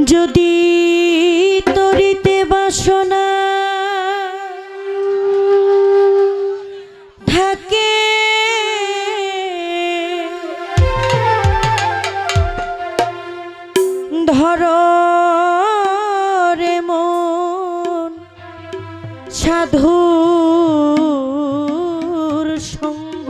যদি তরিতে বাসনা থাকে ধর রে মন সাধুর সঙ্গ।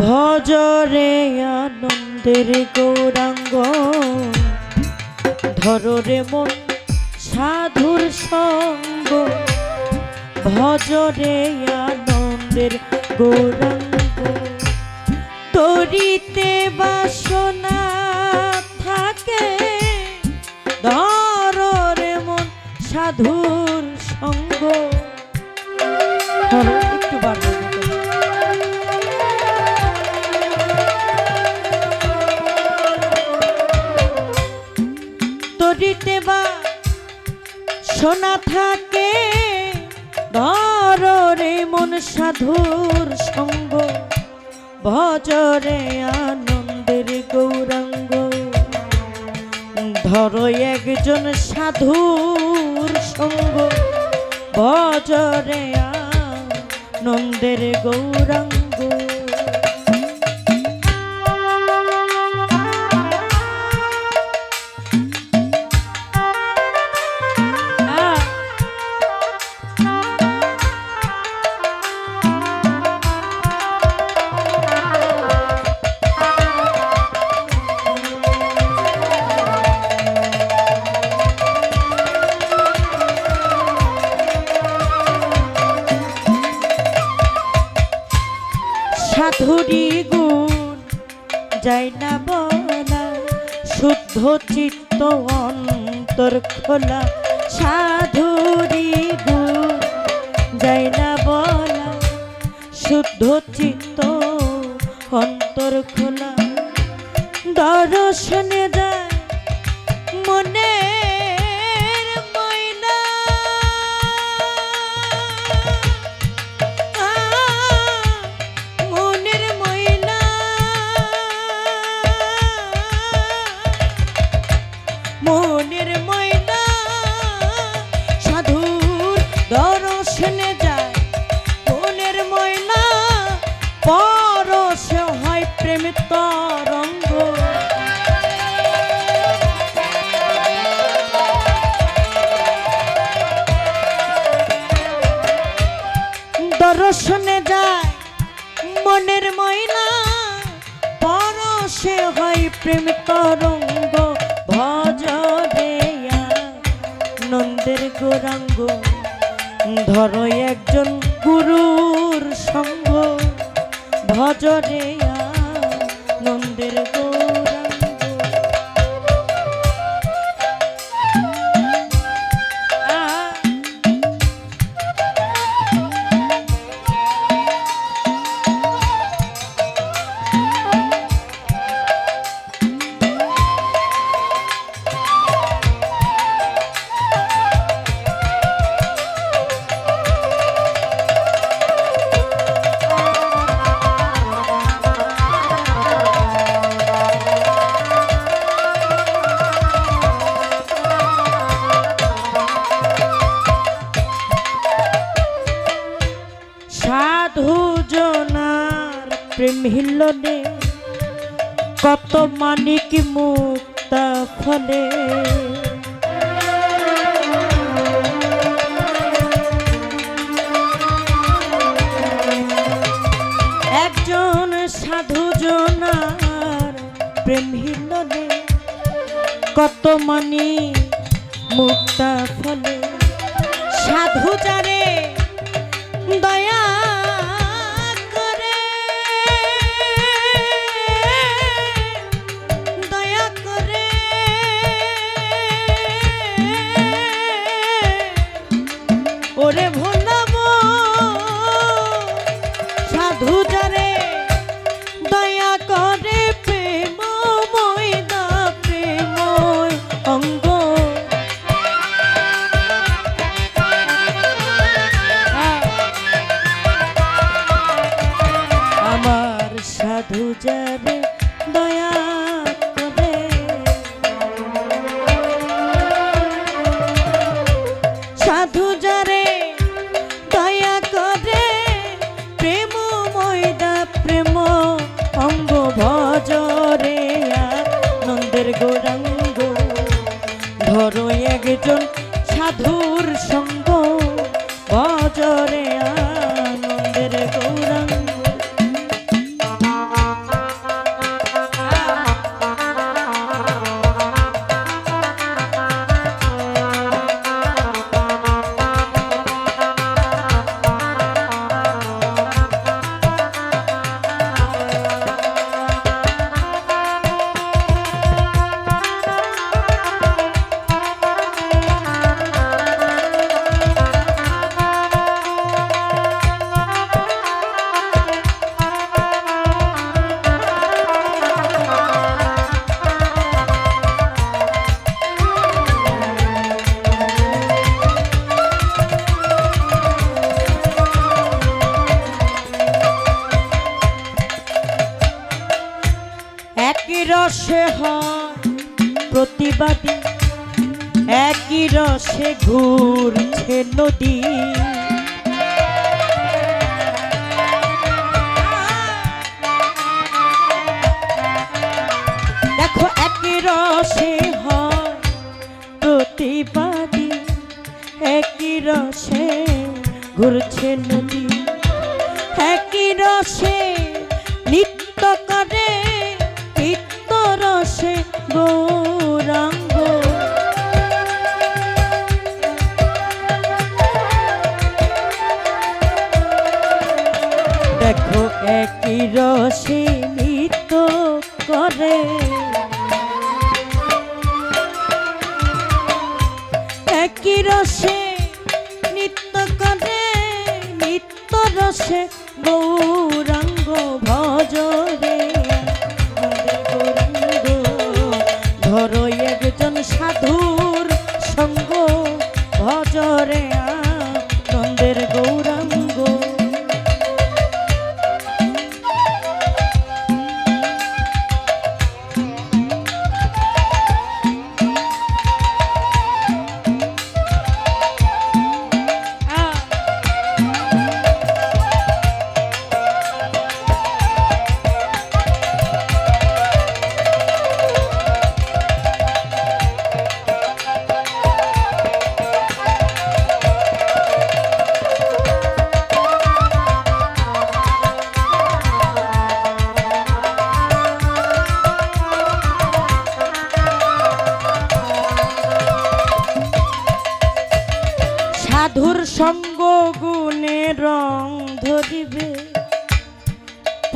ভজরে আনন্দের গৌরাঙ্গ ধররে মন সাধুর সঙ্গ। ভজরে আনন্দের গৌরাঙ্গ, তরিতে বাসনা থাকে। ধররে মন সাধুর সোনা থাকে। ধরে মন সাধুর সঙ্গ ভজরে আনন্দের গৌরাঙ্গ। ধরো একজন সাধুর সঙ্গ ভজরে আনন্দের গৌরাঙ্গ। সাধুরি গুণ, যাই না বলা, শুদ্ধ চিত্ত অন্তর খোলা। সাধুরি গুণ, যাই না বলা, শুদ্ধ চিত্ত অন্তর খোলা। দর্শনে যায় মনের দর্শনে যায়। মনের ময়না, পরশে হয় প্রেম তরঙ্গ দেয়া নন্দের গৌরাঙ্গ। ধরো একজন গুরুর সঙ্গ ভজরে প্রেম হিলনে, কত মানিক মুক্তা ফলে। একজন সাধু জনার প্রেম হিলনে, কত মানি মুক্তা ফলে। সাধু যারে দয়া সাধু যারে রসে হয় প্রতিবাদী। একই রসে ঘুরছে নদী। দেখো একই রসে হয় প্রতিবাদী। একই রসে ঘুরছে নদী। একই রসে গৌরাঙ্গ। দেখো একই রসে নিত্য করে। একই রসে নিত্য করে নিত্য রসে গৌরাঙ্গ ভজরে।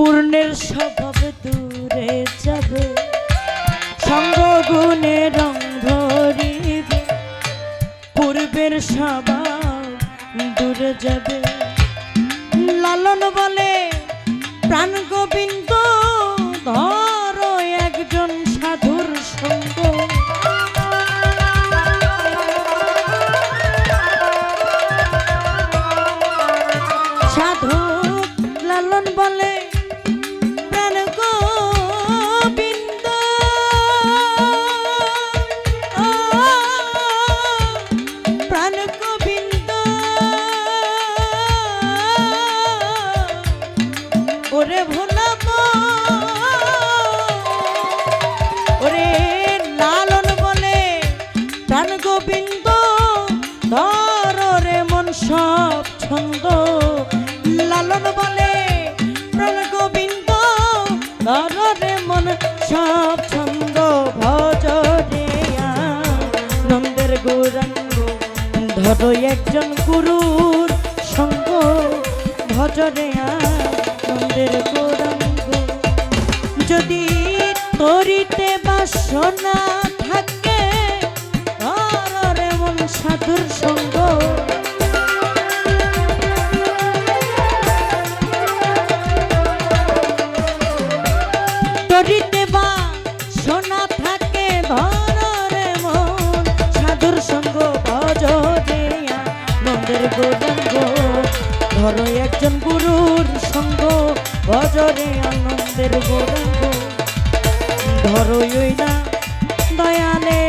পূর্ণের স্বভাব দূরে যাবে। সঙ্গ গুণে রং ধরিবে। পূর্বের স্বভাব দূরে যাবে। লালন বলে প্রাণ গোবিন্দ ধরো সব ছন্দ। লালন বলে প্রাণ গোবিন্দ ধর রে মন সব ছন্দ। নন্দের একজন গুরুর সঙ্গ। ভজ রে নন্দের গৌরাঙ্গ। যদি তরিতে বাসনা থাকে আর এমন সাধুর সঙ্গ। তরিতে বা সোনা থাকে ধর এমন সাধুর সঙ্গ। ভজ দেয়া নন্দের গোদাঙ্গ ধরো একজন গুরুর সঙ্গ বজরে আনন্দের গৌরাঙ্গ। ওই না দয়ালে